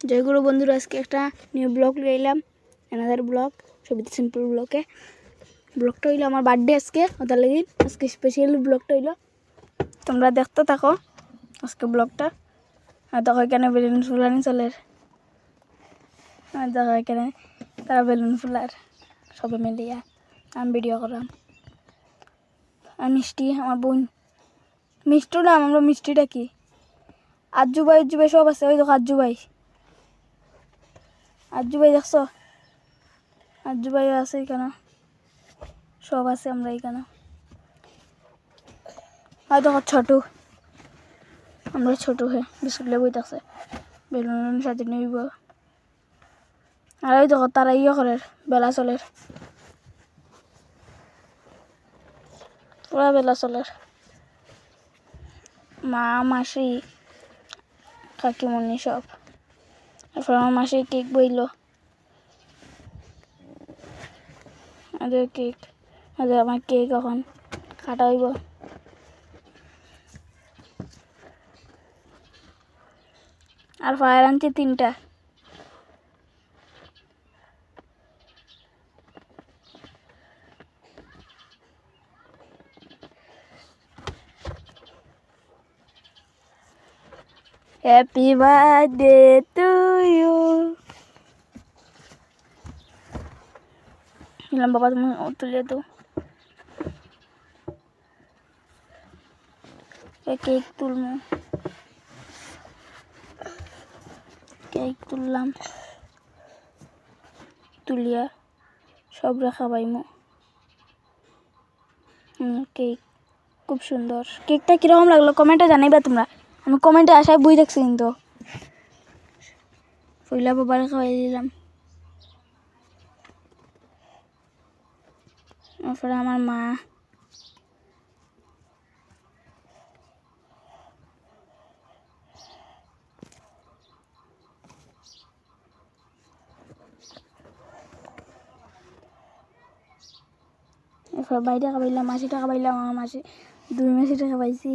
জয়গুরু বন্ধুরা, আজকে একটা নিউ ব্লগ নিয়ে এলাম। এনাদের ব্লগ সবিতা সিম্পল ব্লগে ব্লগটা হইল আমার বার্থডে আজকে ওটার লাগি আজকে স্পেশাল ব্লগটা হইল। তোমরা দেখতে থাকো আজকে ব্লগটা আর দেখো এখানে বেলুন ফুলানি চলের আর দেখো এখানে তারা বেলুন ফুলার, সবে মিলিয়া। আমি ভিডিও করলাম। আর মিষ্টি, আমার বোন। মিষ্টি নাম আমরা মিষ্টিটা কি? আজ্জু ভাই উজ্জু ভাই সব আছে, ওই দেখো আজ্জু ভাই। আজ্জু ভাই দেখছ? আজ্জু ভাই আছে এখানে। সব আছে আমরা এখানে। আর দেখো ছোট। আমরা ছোট হয়ে বিস্কুট লেবুই থাকছে বেলুন সাথে নিব। আর ওই দেখো তারা ইয়ে করে, বেলা চলের পুরা বেলা চলের মা, মাসি, কাকিমণি সব। তারপর আমার মাসি কেক বইল। আদের কেক আদের আমার কেক এখন কাটা হইব। আর ফায়ার আনছি তিনটা। Happy birthday to তুলে তো কেক তুলবো কেক তুললাম তুলিয়া সব রাখা পাইমো কেক খুব সুন্দর কেকটা কীরকম লাগল কমেন্টে জানাইবা তোমরা আমি কমেন্টে আসায় বই দেখছি কিন্তু পয়লা বাবার খাওয়াই দিলাম তারপরে আমার মা বাইরে খাবাইলাম মাসি টাকা পাইলাম আমার মাসি দুই মাসি টাকা পাইছি